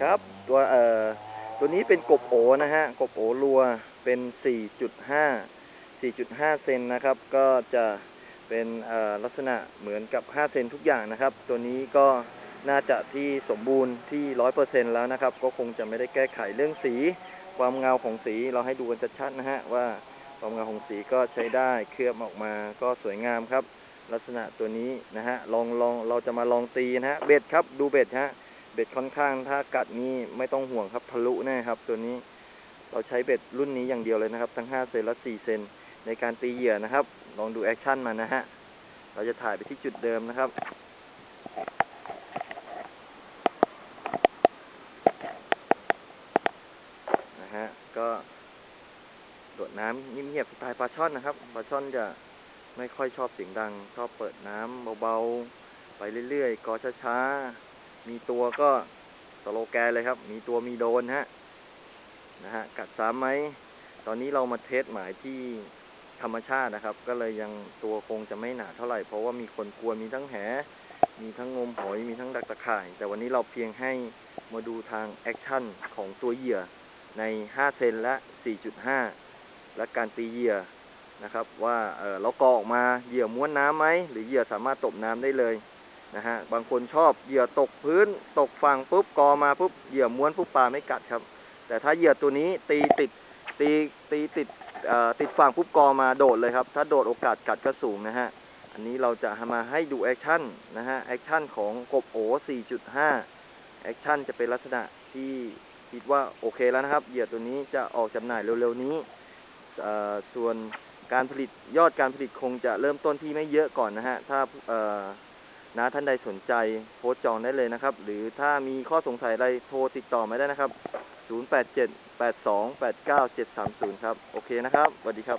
ครับ ตัวเอ่อตัวนี้เป็นกบโอนะฮะ กบโอรัวเป็น 4.5 4.5 เซนนะครับ ก็จะเป็นเอ่อลักษณะเหมือนกับ 5 เซนทุกอย่างนะครับ ตัวนี้ก็น่าจะที่สมบูรณ์ที่ 100%แล้วนะครับ ก็คงจะไม่ได้แก้ไขเรื่องสี ความเงาของสีเราให้ดูกันชัดๆนะฮะว่าความเงาของสีก็ใช้ได้เคลือบออกมาก็สวยงามครับ ลักษณะตัวนี้นะฮะลองลองเราจะมาลองตีนะฮะเบ็ดครับดูเบ็ดฮะ บ็ดค่อนข้างถ้ากัดนี่ไม่ต้องห่วงครับทะลุแน่ครับ ตัวนี้เราใช้เบ็ดรุ่นนี้อย่างเดียวเลยนะครับ ทั้ง 5 เซนและ 4 เซนในการตีเหยื่อนะครับ ลองดูแอคชั่นมันนะฮะ เราจะถ่ายไปที่จุดเดิมนะครับ นะฮะ ก็โดดน้ำเงียบๆสไตล์ปลาช่อนนะครับ ปลาช่อนจะไม่ค่อยชอบเสียงดัง ชอบเปิดน้ำเบาๆ ไปเรื่อยๆ กอช้าๆ มีตัวก็สโลแกนเลยครับ มีตัวมีโดนฮะนะฮะกัดซ้ำไหมตอนนี้เรามาเทสหมายที่ธรรมชาตินะครับ ก็เลยยังตัวคงจะไม่หนาเท่าไหร่เพราะว่ามีคนกลัวมีทั้งแห มีทั้งงมหอยมีทั้งดักตะข่าย แต่วันนี้เราเพียงให้มาดูทางแอคชั่นของตัวเหยื่อใน 5 เซนและ 4.5 และการตีเหยื่อนะครับ ว่าเออเรากอออกมาเหยื่อม้วนน้ำไหมหรือเหยื่อสามารถตบน้ำได้เลย นะฮะบางคนชอบเหยื่อตกพื้นตกฝั่งปุ๊บกอมาปุ๊บเหยื่อม้วนปุ๊บปลาไม่กัดครับ แต่ถ้าเหยื่อตัวนี้ตีติดตีตีติดติดฝั่งปุ๊บกอมาโดดเลยครับ ถ้าโดดโอกาสกัดก็สูงนะฮะอันนี้เราจะมาให้ดูแอคชั่นนะฮะแอคชั่นของกบโอ 4.5 แอคชั่นจะเป็นลักษณะที่คิดว่าโอเคแล้วนะครับ เหยื่อตัวนี้จะออกจำหน่ายเร็วๆนี้ส่วนการผลิตยอดการผลิตคงจะเริ่มต้นที่ไม่เยอะก่อนนะฮะ ถ้า นะท่านใดสนใจโพสต์จองได้เลยนะครับ หรือถ้ามีข้อสงสัยอะไรโทรติดต่อมาได้นะครับ 087 82 89 730 ครับ โอเคนะครับสวัสดีครับ